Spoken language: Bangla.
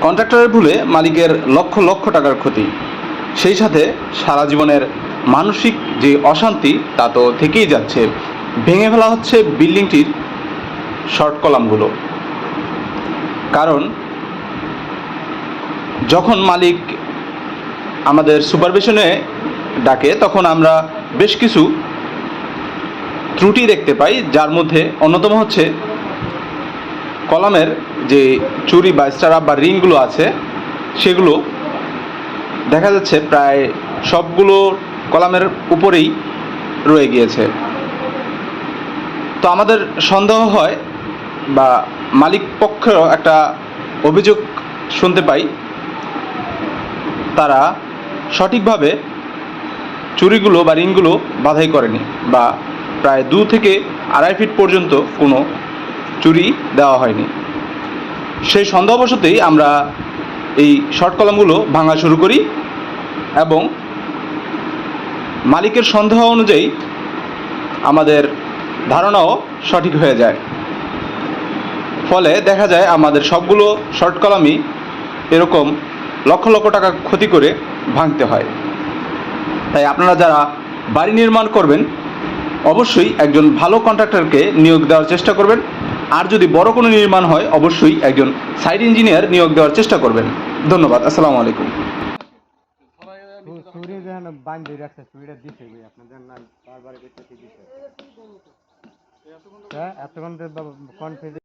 কন্ট্রাক্টরের ভুলে মালিকের লক্ষ লক্ষ টাকার ক্ষতি। সেই সাথে সারা জীবনের মানসিক যে অশান্তি, তা তো থেকেই যাচ্ছে। ভেঙে ফেলা হচ্ছে বিল্ডিংটির শর্ট কলামগুলো। কারণ, যখন মালিক আমাদের সুপারভিশনে ডাকে, তখন আমরা বেশ কিছু ত্রুটি দেখতে পাই, যার মধ্যে অন্যতম হচ্ছে কলামের যে চুরি বা স্টারাপ বা রিংগুলো আছে, সেগুলো দেখা যাচ্ছে প্রায় সবগুলো কলামের উপরেই রয়ে গিয়েছে। তো আমাদের সন্দেহ হয় বা মালিক পক্ষেরও একটা অভিযোগ শুনতে পাই, তারা সঠিকভাবে চুরিগুলো বা রিংগুলো বাধাই করেনি বা প্রায় দু থেকে আড়াই ফিট পর্যন্ত কোনো চুরি দেওয়া হয়নি। সেই সন্দেহবশতেই আমরা এই শর্ট কলামগুলো ভাঙা শুরু করি এবং মালিকের সন্দেহ অনুযায়ী আমাদের ধারণাও সঠিক হয়ে যায়। ফলে দেখা যায় আমাদের সবগুলো শর্ট কলামই এরকম লক্ষ লক্ষ টাকা ক্ষতি করে ভাঙতে হয়। তাই আপনারা যারা বাড়ি নির্মাণ করবেন, অবশ্যই একজন ভালো কন্ট্রাক্টরকে নিয়োগ দেওয়ার চেষ্টা করবেন। আর যদি বড় কোনো নির্মাণ হয়, অবশ্যই একজন সাইড ইঞ্জিনিয়ার নিয়োগ দেওয়ার চেষ্টা করবেন। ধন্যবাদ, আসসালামু আলাইকুম। বারবার হ্যাঁ এতক্ষণ